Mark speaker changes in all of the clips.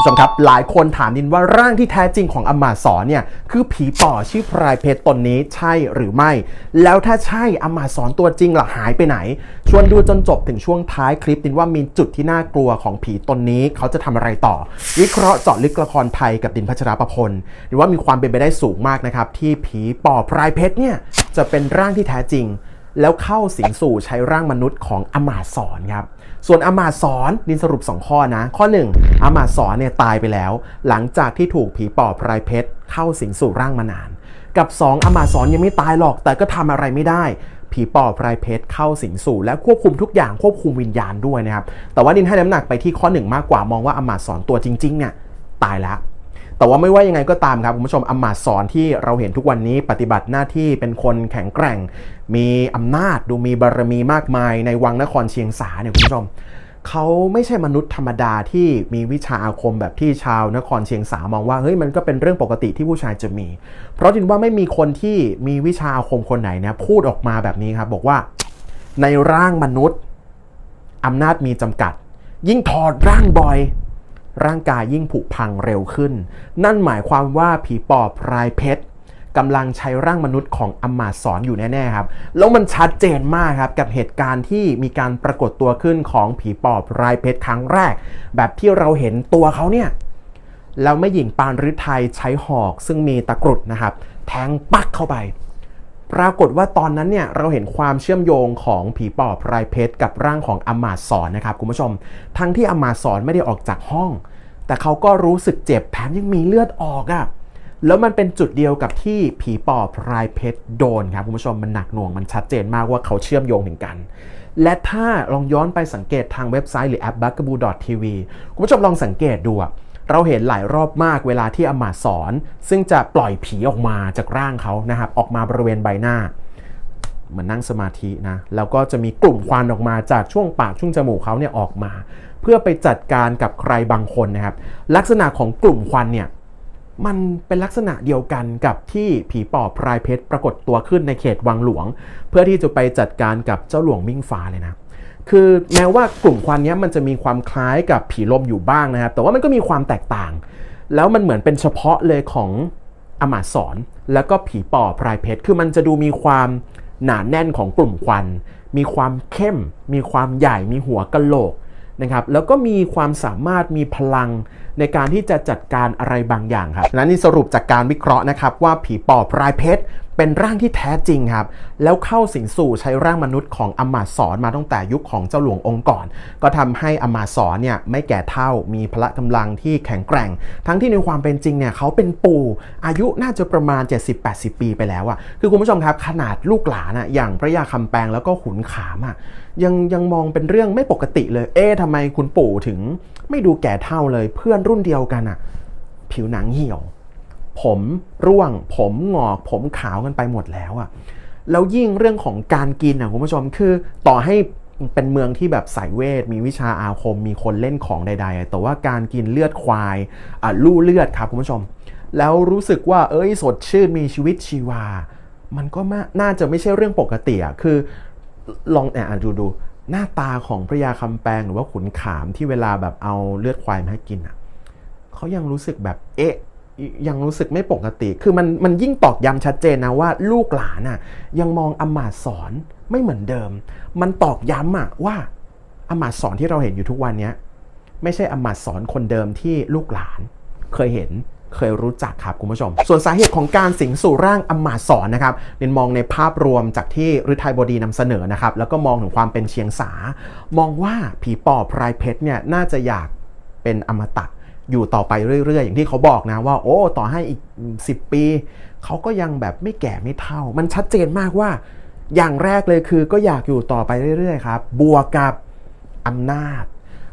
Speaker 1: ผู้ชมครับหลายคนถามนินว่าร่างที่แท้จริงของอมาสอนเนี่ยคือผีป่อชื่อพรายเพชรตนนี้ใช่หรือไม่ แล้วถ้าใช่อมาสอนตัวจริงล่ะหายไปไหน ชวนดูจนจบถึงช่วงท้ายคลิปนินว่ามีจุดที่น่ากลัวของผีตนนี้เขาจะทำอะไรต่อ วิเคราะห์เจาะลึกละครไทยกับดินพัชราประพลนินว่ามีความเป็นไปได้สูงมากนะครับที่ผีป่อพรายเพชรเนี่ยจะเป็นร่างที่แท้จริง แล้วเข้าสิงสู่ใช้ร่างมนุษย์ของอมาสอนครับ ส่วนอมาสอนนินสรุป 2 ข้อนะ ข้อ 1อมาสอนเนี่ยตายไปแล้ว หลังจากที่ถูกผีปอบพรายเพชรเข้าสิงสู่ร่างมานาน กับ 2อมาสอนยังไม่ตายหรอก แต่ก็ทำอะไรไม่ได้ ผีปอบพรายเพชรเข้าสิงสู่ และควบคุมทุกอย่างควบคุมวิญญาณด้วยนะครับแต่ว่านินให้น้ำหนักไปที่ข้อ 1 มากกว่ามองว่าอมาสอนตัวจริงๆเนี่ยตายแล้ว แต่ว่าไม่ว่ายังไงก็ตามครับคุณผู้ชมอำมาตย์สอนที่เราเห็นทุกวันนี้ปฏิบัติหน้าที่เป็นคนแข็งแกร่ง มีอำนาจดูมีบารมีมากมายในวังนครเชียงสาเนี่ยคุณผู้ชมเขาไม่ใช่มนุษย์ธรรมดาที่มีวิชาอาคมแบบที่ชาวนครเชียงสามองว่าเฮ้ยมันก็เป็นเรื่องปกติที่ผู้ชายจะมี เพราะจินว่าไม่มีคนที่มีวิชาอาคมคนไหนเนี่ยพูดออกมาแบบนี้ครับบอกว่าในร่างมนุษย์อำนาจมีจำกัด ยิ่งถอดร่างบ่อย ร่างกายยิ่งผุพังเร็วขึ้น นั่นหมายความว่าผีปอบพรายเพชรกำลังใช้ร่างมนุษย์ของอมาตย์สอนอยู่แน่ๆครับ แล้วมันชัดเจนมากครับ กับเหตุการณ์ที่มีการปรากฏตัวขึ้นของผีปอบรายเพชรครั้งแรก แบบที่เราเห็นตัวเขาเนี่ยแล้วแม่หญิงปานฤทัยใช้หอกซึ่งมีตะกรุดนะครับ แทงปักเข้าไป ปรากฏว่าตอนนั้นเนี่ยเราเห็นความเชื่อมโยงของผีปอบรายเพชรกับร่างของอมาตย์สอนนะครับคุณผู้ชม ทั้งที่อมาตย์สอนไม่ได้ออกจากห้อง แต่เขาก็รู้สึกเจ็บแถมยังมีเลือดออกอะ่ะแล้วมันเป็นจุดเดียวกับที่ผีปอบพรายเพชรโดนครับคุณผู้ชมมันหนักหน่วงมันชัดเจนมากว่าเขาเชื่อมโยงถึงกัน และถ้าลองย้อนไปสังเกตทางเว็บไซต์หรือแอป b u g a b o o TV คุณผู้ชมลองสังเกตดูเราเห็นหลายรอบมากเวลาที่อมาสอน ซึ่งจะปล่อยผีออกมาจากร่างเขานะครับออกมาบริเวณใบหน้า เหมือนนั่งสมาธินะ แล้วก็จะมีกลุ่มควันออกมาจากช่วงปากช่วงจมูกเขาเนี่ยออกมา เพื่อไปจัดการกับใครบางคนนะครับ ลักษณะของกลุ่มควันเนี่ยมันเป็นลักษณะเดียวกันกับที่ผีปอบพรายเพชรปรากฏตัวขึ้นในเขตวังหลวง เพื่อที่จะไปจัดการกับเจ้าหลวงมิ่งฟ้าเลยนะคือแม้ว่ากลุ่มควันนี้มันจะมีความคล้ายกับผีลมอยู่บ้างนะครับ แต่ว่ามันก็มีความแตกต่าง แล้วมันเหมือนเป็นเฉพาะเลยของอมาตย์สอนแล้วก็ผีปอบพรายเพชรคือมันจะดูมีความ หนาแน่นของกลุ่มควัน มีความเข้ม มีความใหญ่มีหัวกะโหลกนะครับแล้วก็มีความสามารถมีพลังในการที่จะจัดการอะไรบางอย่างครับนั้นนี่สรุปจากการวิเคราะห์นะครับว่าผีปอบรายเพชร เป็นร่างที่แท้จริงครับ แล้วเข้าสิงสู่ใช้ร่างมนุษย์ของอมาตสอนมาตั้งแต่ยุคของเจ้าหลวงองค์ก่อน ก็ทำให้อมาตสอนเนี่ยไม่แก่เท่ามีพละกำลังที่แข็งแกร่ง ทั้งที่ในความเป็นจริงเนี่ยเขาเป็นปู่อายุน่าจะประมาณ 70-80 ปีไปแล้วอะคือคุณผู้ชมครับขนาดลูกหลานอะอย่างพระยาคำแปลงแล้วก็ขุนขามอะยังยังมองเป็นเรื่องไม่ปกติเลย เอ๊ะทำไมคุณปู่ถึงไม่ดูแก่เท่าเลยเพื่อนรุ่นเดียวกันอะผิวหนังเหี่ยว ผมร่วง ผมงอก ผมขาวกันไปหมดแล้วอะแล้วยิ่งเรื่องของการกินอะคุณผู้ชมคือต่อให้เป็นเมืองที่แบบสายเวท มีวิชาอาคม มีคนเล่นของใด ๆ แต่ว่าการกินเลือดควายลู่เลือดครับคุณผู้ชม แล้วรู้สึกว่าเอ้ยสดชื่นมีชีวิตชีวา มันก็มาน่าจะไม่ใช่เรื่องปกติอะคือลองอ่านดูดูหน้าตาของพระยาคำแปลงหรือว่าขุนขามที่เวลาแบบเอาเลือดควายมาให้กินอะเขายังรู้สึกแบบเอ๊ะ ยังรู้สึกไม่ปกติ คือมันมันยิ่งตอกย้ำชัดเจนนะว่าลูกหลานอะยังมองอมาตสอนไม่เหมือนเดิม มันตอกย้ำอะว่าอมาตสอนที่เราเห็นอยู่ทุกวันเนี้ยไม่ใช่อมาตสอนคนเดิมที่ลูกหลานเคยเห็นเคยรู้จักครับคุณผู้ชม ส่วนสาเหตุของการสิงสู่ร่างอมาตสอนนะครับเนนมองในภาพรวมจากที่ฤทัยบดีนำเสนอนะครับ แล้วก็มองถึงความเป็นเชียงสา มองว่าผีปอบพรายเพชรเนี่ยน่าจะอยากเป็นอมตะ อยู่ต่อไปเรื่อยๆ อย่างที่เขาบอกนะว่า โอ้ต่อให้อีก 10 ปี เขาก็ยังแบบไม่แก่ไม่เท่า มันชัดเจนมากว่า อย่างแรกเลยคือก็อยากอยู่ต่อไปเรื่อยๆครับบวกกับอำนาจ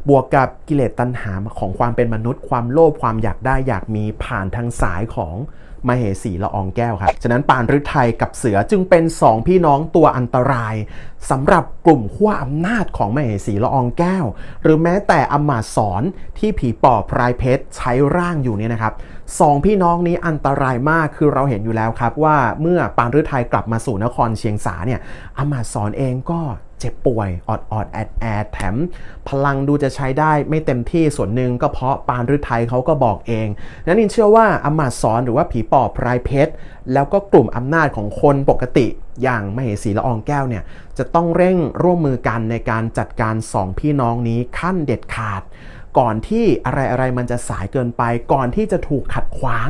Speaker 1: บวกกับกิเลสตัณหาของความเป็นมนุษย์ ความโลภความอยากได้อยากมีผ่านทางสายของมเหสีละอองแก้วครับ ฉะนั้นปานฤทัยกับเสือจึงเป็นสองพี่น้องตัวอันตรายสำหรับกลุ่มขั้วอำนาจของมเหสีละอองแก้ว หรือแม้แต่อมาสอนที่ผีปอบพรายเพชรใช้ร่างอยู่เนี่ยนะครับสองพี่น้องนี้อันตรายมากคือเราเห็นอยู่แล้วครับว่าเมื่อปานฤทัยกลับมาสู่นครเชียงสาเนี่ยอมาสอนเองก็ เจ็บป่วยออดออดแอดแอดแถม พลังดูจะใช้ได้ไม่เต็มที่ส่วนหนึ่งก็เพราะปานฤทัยเขาก็บอกเอง นั้นนินเชื่อว่าอำมาตสอนหรือว่าผีปอบพรายเพชร แล้วก็กลุ่มอำนาจของคนปกติอย่างมเหสีละอองแก้วเนี่ย จะต้องเร่งร่วมมือกันในการจัดการสองพี่น้องนี้ขั้นเด็ดขาด ก่อนที่อะไรอะไรมันจะสายเกินไป ก่อนที่จะถูกขัดขวาง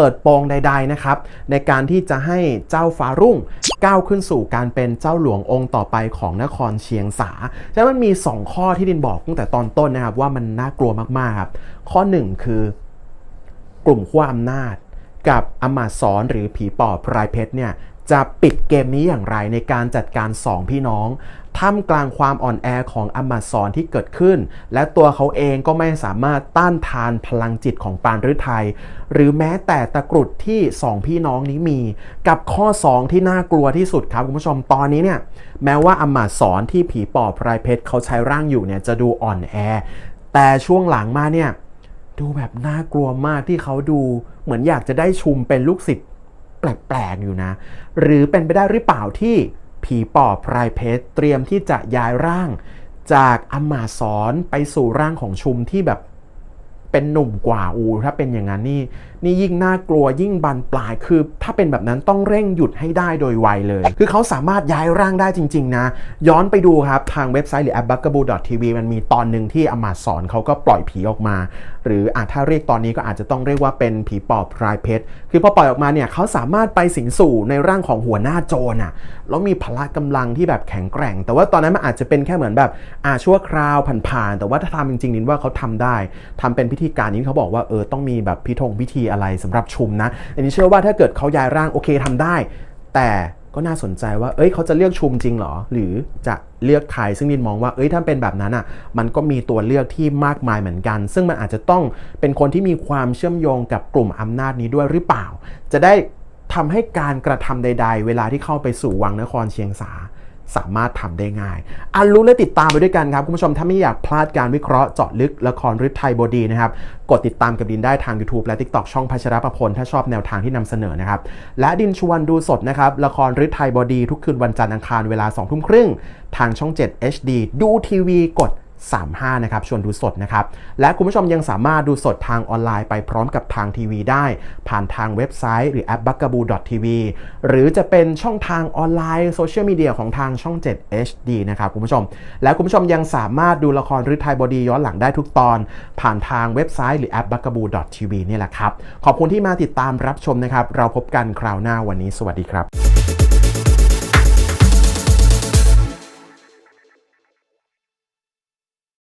Speaker 1: เปิดโปงใด ๆนะครับ ในการที่จะให้เจ้าฟ้ารุ่งก้าวขึ้นสู่การเป็นเจ้าหลวงองค์ต่อไปของนครเชียงสาฉะนั้นมันมี 2 ข้อที่ดินบอกตั้งแต่ตอนต้นนะครับว่ามันน่ากลัวมากๆครับข้อ 1 คือกลุ่มขั้วอำนาจ กับอมาตย์สอนหรือผีปอบพรายเพชรเนี่ยจะปิดเกมนี้อย่างไรในการจัดการ 2 พี่น้อง ท่ามกลางความอ่อนแอของอมาตย์สอนที่เกิดขึ้น และตัวเขาเองก็ไม่สามารถต้านทานพลังจิตของปานฤทัยหรือแม้แต่ตะกรุดที่2พี่น้องนี้มี กับข้อ 2 ที่น่ากลัวที่สุดครับคุณผู้ชมตอนนี้เนี่ยแม้ว่าอมาตย์สอนที่ผีปอบพรายเพชรเขาใช้ร่างอยู่เนี่ยจะดูอ่อนแอ แต่ช่วงหลังมาเนี่ยดูแบบน่ากลัวมากที่เขาดูเหมือนอยากจะได้ชุมเป็นลูกศิษย์แปลกๆอยู่นะ หรือเป็นไปได้หรือเปล่าที่ ผีปอบพรายเพชรเตรียมที่จะย้ายร่าง จากอำมาสอนไปสู่ร่างของชุมที่แบบ เป็นหนุ่มกว่าอู ถ้าเป็นอย่างนั้นนี่นี่ยิ่งน่ากลัวยิ่งบานปลายคือ ถ้าเป็นแบบนั้นต้องเร่งหยุดให้ได้โดยไวเลย คือเขาสามารถย้ายร่างได้จริง ๆ นะ ย้อนไปดูครับทางเว็บไซต์หรือแอปบั b u g a b o o TV มันมีตอนหนึ่งที่อมาสอนเขาก็ปล่อยผีออกมา หรืออาจถ้าเรียกตอนนี้ก็อาจจะต้องเรียกว่าเป็นผีปอบพรายเพชรคือพอปล่อยออกมาเนี่ยเขาสามารถไปสิงสู่ในร่างของหัวหน้าโจรอะแล้วมีพละกำลังที่แบบแข็งแกร่ง แต่ว่าตอนนั้นมันอาจจะเป็นแค่เหมือนแบบอาชั่วคราวผ่านๆแต่ว่าถ้าทำจริงๆนินว่าเขาทำได้ทำเป็นพิธีการนี้เขาบอกว่าเออต้องมีแบบพิธงพิธีอะไรสำหรับชุมนะ อันนี้เชื่อว่าถ้าเกิดเขาย้ายร่างโอเคทำได้ แต่ก็น่าสนใจว่า เอ้ย เขาจะเลือกชุมจริงหรอ หรือจะเลือกใครซึ่งนินมองว่า เอ้ย ถ้าเป็นแบบนั้นอะ มันก็มีตัวเลือกที่มากมายเหมือนกัน ซึ่งมันอาจจะต้องเป็นคนที่มีความเชื่อมโยงกับกลุ่มอำนาจนี้ด้วยหรือเปล่า จะได้ทำให้การกระทำใด ๆ เวลาที่เข้าไปสู่วังนครเชียงสา สามารถทำได้ง่ายอันรู้และติดตามไปด้วยกันครับ คุณผู้ชมถ้าไม่อยากพลาดการวิเคราะห์เจาะลึกละครฤทัยบดีนะครับ กดติดตามกับดินได้ทาง YouTube และ TikTok ช่องพัชรประพล ถ้าชอบแนวทางที่นำเสนอนะครับ และดินชวนดูสดนะครับ ละครฤทัยบดี ทุกคืนวันจันทร์อังคารเวลา2ทุ่มครึ่งทางช่อง 7 HD ดูทีวีกด 35 นะครับ ชวนดูสดนะครับ และคุณผู้ชมยังสามารถดูสดทางออนไลน์ไปพร้อมกับทางทีวีได้ ผ่านทางเว็บไซต์หรือแอป b u g a b o o TV หรือจะเป็นช่องทางออนไลน์โซเชียลมีเดียของทางช่อง 7 HD นะครับคุณผู้ชม และคุณผู้ชมยังสามารถดูละครฤทัยบดีย้อนหลังได้ทุกตอน ผ่านทางเว็บไซต์หรือแอป b u g a b o o TV นี่แหละครับ ขอบคุณที่มาติดตามรับชมนะครับ เราพบกันคราวหน้าวันนี้ สวัสดีครับ